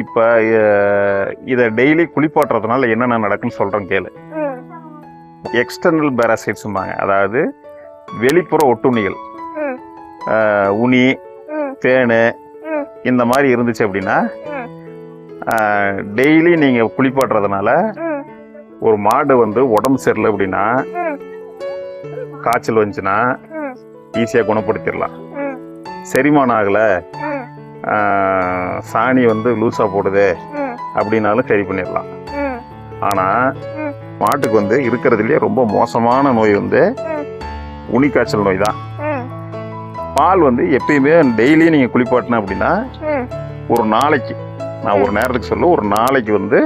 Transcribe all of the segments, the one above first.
இப்போ இதை டெய்லி குளிப்பாட்டுறதுனால என்னென்ன நடக்குன்னு சொல்கிறேன் கேளு. எக்ஸ்டர்னல் பேராசைட்ஸும்பாங்க அதாவது வெளிப்புற ஒட்டுண்ணிகள். உனி தேனு இந்த மாதிரி இருந்துச்சு அப்படின்னா டெய்லி நீங்கள் குளிப்பாட்டுறதுனால ஒரு மாடு வந்து உடம்பு சரியில்லை அப்படின்னா காய்ச்சல் வந்துச்சுன்னா ஈஸியாக குணப்படுத்திடலாம். செரிமானம் ஆகலை. சாணி வந்து லூஸாக போடுது அப்படின்னாலும் சரி பண்ணிடலாம். ஆனால். மாட்டுக்கு வந்து இருக்கிறதுலே ரொம்ப மோசமான நோய் வந்து. உனிக்காய்ச்சல் நோய் தான். பால் வந்து எப்பயுமே டெய்லி நீங்கள் குளிப்பாட்டின அப்படின்னா ஒரு நாளைக்கு நான் ஒரு நேரத்துக்கு சொல்ல ஒரு நாளைக்கு வந்து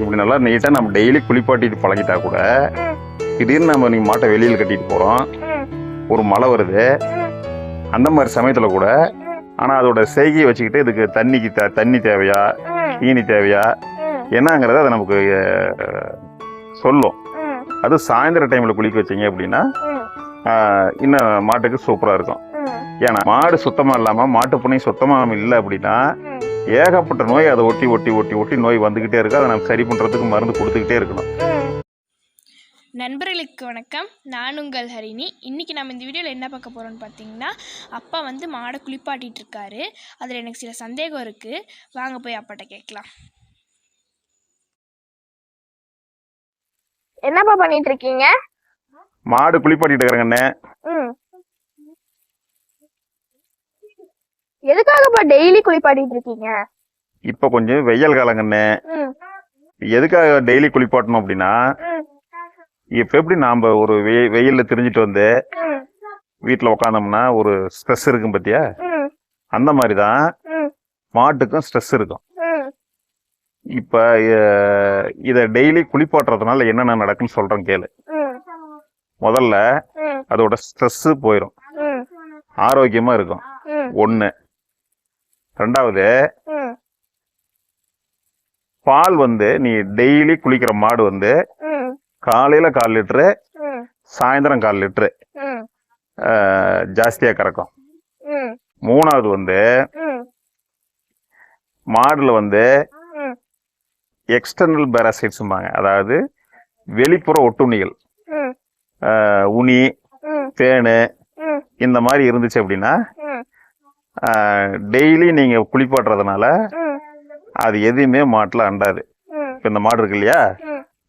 இப்படி நல்லா நீட்டாக நம்ம டெய்லி குளிப்பாட்டிட்டு பழகிட்டா கூட. திடீர்னு நம்ம நீங்கள் மாட்டை வெளியில் கட்டிட்டு போகிறோம் ஒரு மழை வருது. அந்த மாதிரி சமயத்தில் கூட ஆனால் அதோட செய்கையை வச்சுக்கிட்டு இதுக்கு தண்ணிக்கு த தண்ணி தேவையா? தீனி தேவையா? என்னங்கிறத அது நமக்கு சொல்லும். அது சாயந்தர டைமில் குளிக்க வச்சீங்க அப்படின்னா இன்னும் மாட்டுக்கு சூப்பராக இருக்கும். ஏன்னா மாடு சுத்தமாக இல்லாமல் மாட்டு புண்ணை சுத்தமாக இல்லை அப்படின்னா ஏகப்பட்ட நோய் அதை ஒட்டி ஒட்டி ஒட்டி ஒட்டி நோய் வந்துக்கிட்டே இருக்கு. அதை நம்ம சரி பண்ணுறதுக்கு மருந்து கொடுத்துக்கிட்டே இருக்கணும். நண்பர்களுக்கு வணக்கம். நான் உங்கள் ஹரிணி. இன்றைக்கி நம்ம இந்த வீடியோவில் என்ன பார்க்க போகிறோம்னு பார்த்தீங்கன்னா அப்பா வந்து மாடை குளிப்பாட்டிட்டு இருக்காரு. அதில் எனக்கு சில சந்தேகம் இருக்குது வாங்க போய் அப்பாட்ட கேட்கலாம். என்னப்பா பண்ணிட்டு இருக்கீங்க? மாடு குளிப்பாட்டிட்டு இருக்கிறேங்கண்ணே ம். எதுக்காகப்பா டெய்லி குளிப்பாட்டிட்டு இருக்கீங்க? இப்போ கொஞ்சம் வெயில் காலங்கண்ணே ம். எதுக்காக டெய்லி குளிப்பாட்டணும் அப்படின்னா ம். இப்போ எப்படி நாம் ஒரு வெய் வெயிலில் திரிஞ்சிட்டு வந்து வீட்டில் உட்காந்தோம்னா ஒரு ஸ்ட்ரெஸ் இருக்கும் பார்த்தியா அந்த மாதிரி தான் மாட்டுக்கும் ஸ்ட்ரெஸ் இருக்கும். இப்போ இதை டெய்லி குளிப்பாட்டுறதுனால என்னென்ன நடக்குன்னு சொல்கிறேன் கேளு. முதல்ல அதோட ஸ்ட்ரெஸ்ஸு போயிடும் ஆரோக்கியமாக இருக்கும். ஒன்று ரெண்டாவது பால் வந்து நீ டெய்லி குளிக்கிற மாடு வந்து காலையில் கால் லிட்ரு ம். சாயந்தரம் கால் லிட்ரு. ம். ஜாஸ்தியாக கறக்கும். மூணாவது வந்து மாடுல வந்து எக்ஸ்டர்னல் பேராசைட்ஸும்பாங்க அதாவது வெளிப்புற ஒட்டுண்ணிகள். உனி தேனு இந்த மாதிரி இருந்துச்சு அப்படின்னா டெய்லி நீங்கள் குளிப்பாட்டுறதுனால அது எதுவுமே மாட்டில் அண்டாது. இப்போ இந்த மாடு இருக்கு இல்லையா?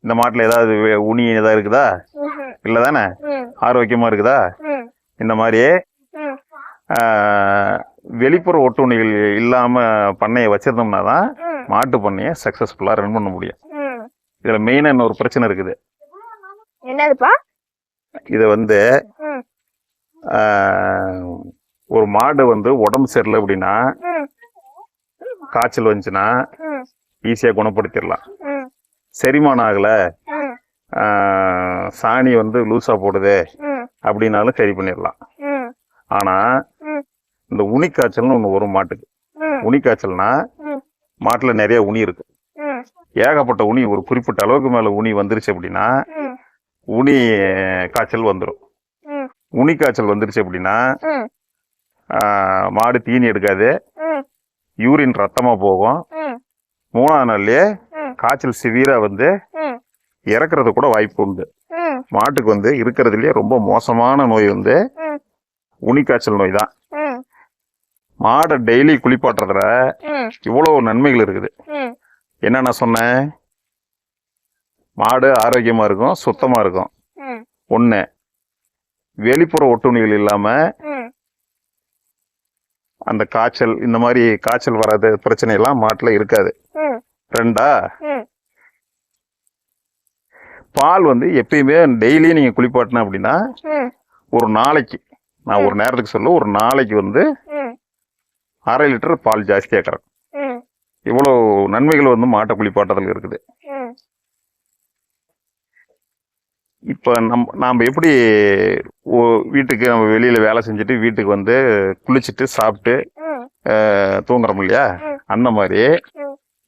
இந்த மாட்டில் ஏதாவது உனி ஏதாவது இருக்குதா. இல்லை தானே ஆரோக்கியமாக இருக்குதா? இந்த மாதிரியே ம். ஆஹ், வெளிப்புற ஒட்டுண்ணிகள் இல்லாமல் பண்ணையை வச்சிருந்தோம்னா தான் மாட்டு பண்ணையை சக்ஸஸ்ஃபுல்லாக ரன் பண்ண முடியும். இதில் மெயினாக இன்னொரு பிரச்சனை இருக்குது. என்னதுப்பா? இதை வந்து ஒரு மாடு வந்து உடம்பு சரியில்லை அப்படின்னா காய்ச்சல் வந்துச்சுன்னா ஈஸியாக குணப்படுத்திடலாம். செரிமானம் ஆகலை. சாணி வந்து லூஸாக போடுது அப்படின்னாலும் சரி பண்ணிடலாம். ஆனால் இந்த உனிக்காய்ச்சல்னு ஒன்று வரும் மாட்டுக்கு. ம் உனிக்காய்ச்சல்னா ம் மாட்டில் நிறைய உனி இருக்கு. ஏகப்பட்ட உனி ஒரு குறிப்பிட்ட அளவுக்கு மேலே உனி வந்துருச்சு அப்படின்னா உனி காய்ச்சல் வந்துடும் உனி காய்ச்சல் வந்துருச்சு அப்படின்னா மாடு தீனி எடுக்காது. யூரின் ரத்தமாக போகும். மூணாவது நாள்லயே காய்ச்சல் சிவியராக வந்து இறக்குறது கூட வாய்ப்பு உண்டு. மாட்டுக்கு வந்து இருக்கிறதுலயே ரொம்ப மோசமான நோய் வந்து உனிக்காய்ச்சல் நோய் தான் மாடை டெய்லி குளிப்பாட்டுறதுல ம். இவ்வளோ நன்மைகள் இருக்குது. என்ன நான் சொன்னேன்? மாடு ஆரோக்கியமாக இருக்கும் சுத்தமாக இருக்கும். ஒன்று வெளிப்புற ஒட்டுண்ணிகள் இல்லாமல் ம். அந்த காய்ச்சல் இந்த மாதிரி காய்ச்சல் வராத பிரச்சனை எல்லாம் மாட்டில் இருக்காது. ரெண்டா? பால் வந்து எப்பயுமே டெய்லி நீங்கள் குளிப்பாட்டின அப்படின்னா ஒரு நாளைக்கு நான் ஒரு நேரத்துக்கு சொல்ல ஒரு நாளைக்கு வந்து அரை லிட்டர் பால் ஜாஸ்தியாக கறக்கும். இவ்வளோ நன்மைகள் வந்து மாட்டை குளிப்பாட்டத்தில் இருக்குது. இப்போ நம் நாம் எப்படி வீட்டுக்கு நம்ம வெளியில் வேலை செஞ்சுட்டு வீட்டுக்கு வந்து குளிச்சுட்டு சாப்பிட்டு தூங்குறோம் இல்லையா. அந்த மாதிரி.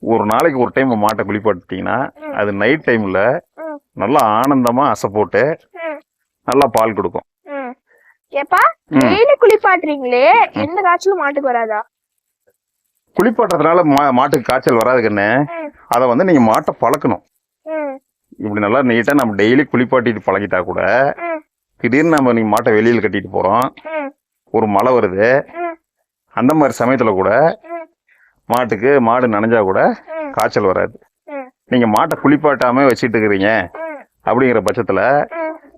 ஒரு நாளைக்கு ஒரு டைம் மாட்டை குளிப்பாட்டிட்டீங்கன்னா. அது நைட் டைமில். நல்லா ஆனந்தமாக அசை போட்டு நல்லா பால் கொடுக்கும். ஏப்பா. டெய்லி குளிப்பாட்டுறீங்களே எந்த காய்ச்சலும் மாட்டுக்கு வராதா? குளிப்பாட்டுறதுனால மாட்டுக்கு காய்ச்சல் வராது கண்ணு. அதை வந்து நீங்க மாட்டை பழக்கணும். இப்படி நல்லா நீட்டா நம்ம டெய்லி குளிப்பாட்டிட்டு பழகிட்டா கூட திடீர்னு நம்ம நீங்க மாட்டை வெளியில கட்டிட்டு போறோம். ம். ஒரு மழை வருது. அந்த மாதிரி சமயத்துல கூட மாட்டுக்கு மாடு நனைஞ்சா கூட காய்ச்சல் வராது. ம். நீங்க மாட்டை குளிப்பாட்டாம வச்சிட்டு இருக்கிறீங்க அப்படிங்கிற பட்சத்துல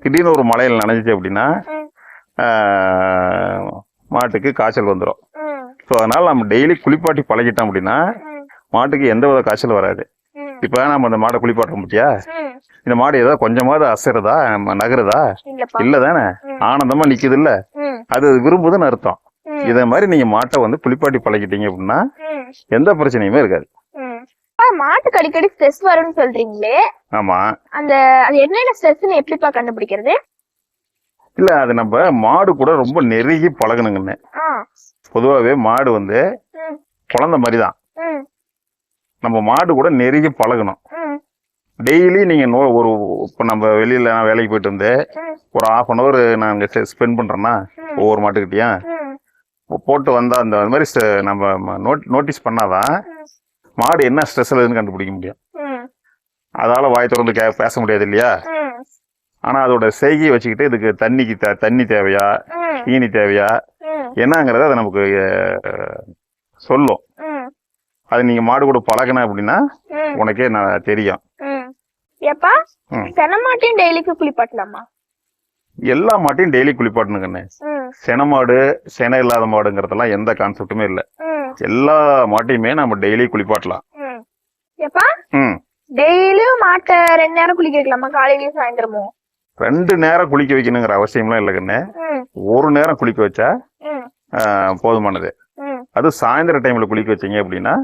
திடீர்னு ஒரு மழையில் நனைஞ்சிச்சு அப்படின்னா மாட்டுக்கு காய்ச்சல் வந்துடும் ஸோ அதனால நம்ம டெய்லி குளிப்பாட்டி பழகிட்டோம் அப்படின்னா மாட்டுக்கு எந்த வித காய்ச்சல் வராது. இப்போ நம்ம அந்த மாடை குளிப்பாட்டுறோம் பத்தியா ம். இந்த மாடு ஏதோ கொஞ்சமாவது அசைறதா நம்ம நகருதா? இல்ல தானே ம். ஆனந்தமா நிக்குது இல்ல அது விரும்புதுன்னு அர்த்தம். இதே மாதிரி நீங்க மாட்டை வந்து குளிப்பாட்டி பழகிட்டீங்க அப்படின்னா எந்த பிரச்சனையுமே இருக்காது. மாட்டுக்கு அடிக்கடி ஸ்ட்ரெஸ் வரும்னு சொல்றீங்களே. ஆமா. அந்த அது என்னென்ன ஸ்ட்ரெஸ்ன்னு எப்படிப்பா கண்டுபிடிக்கிறது? இல்ல அது நம்ம மாடு கூட ரொம்ப நெருங்கி பழகணுங்கன்னு. ஆ. பொதுவாகவே மாடு வந்து குழந்தை மாதிரி தான். நம்ம மாடு கூட நெருங்கி பழகணும். டெய்லி நீங்க ஒரு இப்போ நம்ம வெளியில நான் வேலைக்கு போயிட்டு வந்து ஒரு ஹாஃப் அன் ஹவர் நாங்க ஸ்பெண்ட் பண்றோம்னா ம். ஒவ்வொரு மாட்டுக்கிட்டயும் போட்டு வந்தா அந்த மாதிரி நம்ம நோட் நோட்டீஸ் பண்ணாதான் மாடு என்ன ஸ்ட்ரெஸ்ல இருக்குன்னு கண்டுபிடிக்க முடியும். அதால வாய் திறந்து கே பேச முடியாது இல்லையா? ம். ஆனா அதோட செய்கையை வச்சுக்கிட்டு இதுக்கு தண்ணிக்கு த- தண்ணி தேவையா? தீனி தேவையா? என்னங்கிறத அது நமக்கு சொல்லும். அது நீங்க மாடு கூட பழகின அப்படின்னா உனக்கே நான் தெரியும். ம். ஏப்பா ம். செனமாட்டையும் டெய்லிக்கு குளிப்பாட்டலாமா? எல்லா மாட்டையும் டெய்லி குளிப்பாட்டணுங்கண்ணே சென மாடு செனை இல்லாத மாடுங்கிறதெல்லாம் எந்த கான்செப்டுமே இல்லை. எல்லா மாட்டையுமே நம்ம டெய்லி குளிப்பாட்டலாம். டெய்லியும் மாட்டை ரெண்டு நேரம் குளிக்க வைக்கலாமா? காலையிலயும் சாயந்தரமும்? ரெண்டு நேரம் குளிக்க வைக்கணுங்கிற அவசியம்லாம் இல்லை கண்ணு. ஒரு நேரம் குளிக்க வச்சா போதுமானது. அது சாயந்தர டைம்ல குளிக்க வச்சீங்க அப்படின்னா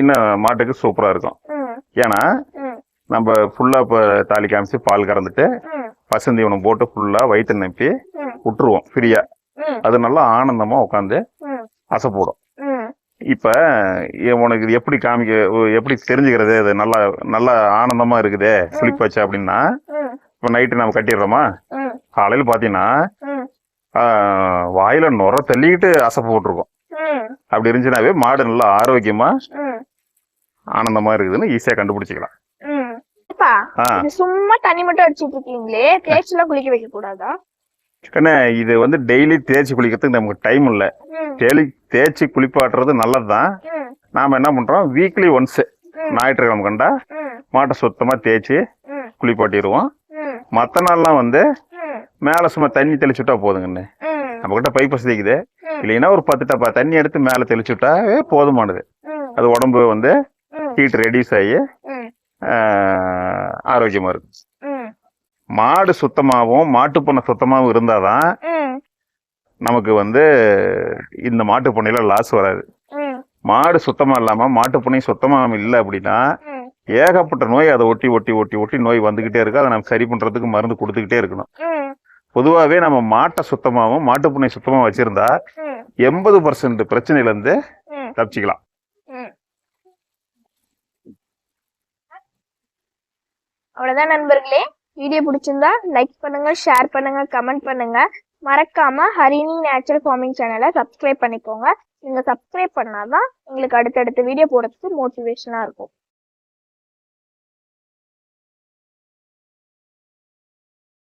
இன்னும் மாட்டுக்கு சூப்பரா இருக்கும். ஏன்னா நம்ம ஃபுல்லா இப்போ தாலி காமிச்சு பால் கறந்துட்டு பசுந்தீவனம் போட்டு ஃபுல்லா வயிற்று நப்பி விட்டுருவோம் ஃப்ரீயா அது நல்லா ஆனந்தமா உட்காந்து ம். அசை போடும். ம். இப்ப உனக்கு இது எப்படி காமிக்க எப்படி தெரிஞ்சுக்கிறது? இது நல்லா நல்லா ஆனந்தமா இருக்குதே வச்சா அப்படின்னா இப்ப நைட்டு நம்ம கட்டிடுறோமா? காலையில பாத்தீங்கன்னா வாயில நுர தள்ளிக்கிட்டு அசை போட்டிருக்கும். அப்படி இருந்துச்சுனாவே மாடு நல்லா ஆரோக்கியமா ஆனந்தமா இருக்குதுன்னு ஈஸியா கண்டுபிடிச்சிக்கலாம். இது சும்மா தண்ணி மட்டும் அடிச்சிட்டு இருக்கீங்களே தேய்ச்சி எல்லாம் குளிக்க வைக்க கூடாதா ஏன்னா இது வந்து டெய்லி தேய்ச்சி குளிக்கிறதுக்கு நமக்கு டைம் இல்லை. டெய்லி தேய்ச்சி குளிப்பாட்டுறது நல்லதுதான். நாம என்ன பண்றோம்? வீக்லி ஒன்ஸ் ஞாயிற்றுக்கிழமை கண்டா மாட்டை சுத்தமா தேய்ச்சி குளிப்பாட்டிடுவோம். மற்ற நாள்லாம் வந்து மேலே சும்மா தண்ணி தெளிச்சுட்டா போதுங்கண்ணே. ம். நம்ம கிட்ட பைப் வசதி இருக்குது. இல்லைன்னா ஒரு பத்து டப்பா தண்ணி எடுத்து மேலே தெளிச்சுட்டாவே போதுமானது. அது உடம்பு வந்து ஹீட் ரெடியூஸ் ஆகி ஆரோக்கியமா இருக்கும். மாடு சுத்தமாகவும் மாட்டுப்பண்ணை சுத்தமாகவும் இருந்தாதான் நமக்கு வந்து இந்த மாட்டு பண்ணையில லாஸ் வராது. மாடு சுத்தமா இல்லாம மாட்டு பண்ணை சுத்தமா இல்லை அப்படின்னா ஏகப்பட்ட நோய் அதை ஒட்டி ஒட்டி ஒட்டி ஒட்டி நோய் வந்துகிட்டே இருக்கு. அதை நம்ம சரி பண்றதுக்கு மருந்து கொடுத்துக்கிட்டே இருக்கணும். பொதுவாகவே நம்ம மாட்டை சுத்தமாகவும் மாட்டு பண்ணை சுத்தமாக வச்சிருந்தா எண்பது பர்சன்ட் பிரச்சனையிலேருந்து தப்பிச்சுக்கலாம். அவ்வளோதான் நண்பர்களே. வீடியோ பிடிச்சிருந்தா லைக் பண்ணுங்க ஷேர் பண்ணுங்க கமெண்ட் பண்ணுங்க. மறக்காம ஹரிணி நேச்சுரல் ஃபார்மிங் சேனலை சப்ஸ்கிரைப் பண்ணிக்கோங்க. நீங்கள் சப்ஸ்கிரைப் பண்ணாதான் எங்களுக்கு அடுத்தடுத்த வீடியோ போடுறதுக்கு மோட்டிவேஷனாக இருக்கும்.